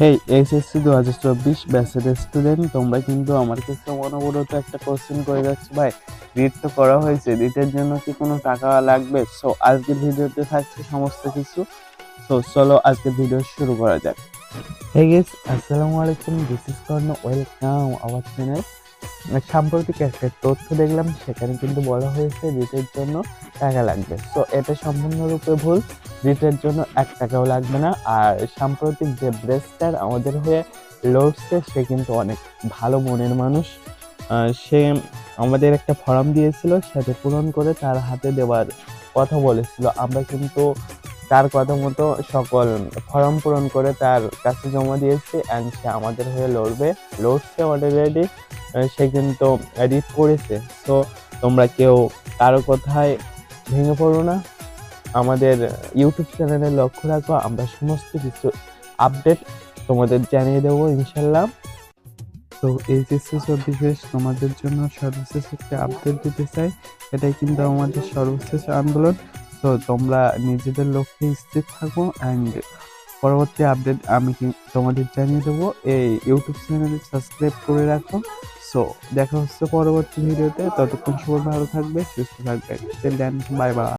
হেই HSC দু হাজার চব্বিশ ব্যাচের স্টুডেন্ট তোমরা কিন্তু আমার কাছে অনবরত একটা কোশ্চেন করে যাচ্ছে। ভাই রিট তো করা হয়েছে রিটের জন্য কি কোনো টাকা লাগবে? সো আজকের ভিডিওতে থাকছে সমস্ত কিছু। তো চলো আজকের ভিডিও শুরু করা যাক। হে গেস আসসালামু আলাইকুম this is Karna welcome our channel সাম্প্রতিক একটা তথ্য দেখলাম, সেখানে কিন্তু বলা হয়েছে রিটের জন্য টাকা লাগবে। সো এটা সম্পূর্ণরূপে ভুল। রিটের জন্য এক টাকাও লাগবে না। আর সাম্প্রতিক যে ব্রেস্টার আমাদের হয়ে লড়ছে, সে কিন্তু অনেক ভালো মনের মানুষ। সে আমাদের একটা ফর্ম দিয়েছিল, সেটা পূরণ করে তার হাতে দেওয়ার কথা বলেছিল। আমরা কিন্তু তার কথা মতো সকল ফর্ম পূরণ করে তার কাছে জমা দিয়েছি অ্যান্ড সে আমাদের হয়ে লড়বে। লড়ছে অলরেডি সে কিন্তু রিট করেছে। তো তোমরা কেউ কারও কথায় ভেঙে পড়ো না। আমাদের ইউটিউব চ্যানেলে লক্ষ্য রাখো, আমরা সমস্ত কিছু আপডেট তোমাদের জানিয়ে দেবো ইনশাল্লাহ তো এইচএসসি চব্বিশের তোমাদের জন্য সর্বশেষ একটা আপডেট দিতে চাই। এটাই কিন্তু আমাদের সর্বশেষ আন্দোলন। তো তোমরা নিজেদের লক্ষ্যে স্থির থাকো অ্যান্ড পরবর্তী আপডেট আমি তোমাদের জানিয়ে দেবো। এই ইউটিউব চ্যানেলে সাবস্ক্রাইব করে রাখো। সো দেখা হচ্ছে পরবর্তী ভিডিওতে ততক্ষণ সবাই ভালো থাকবে, সুস্থ থাকবে। Bye bye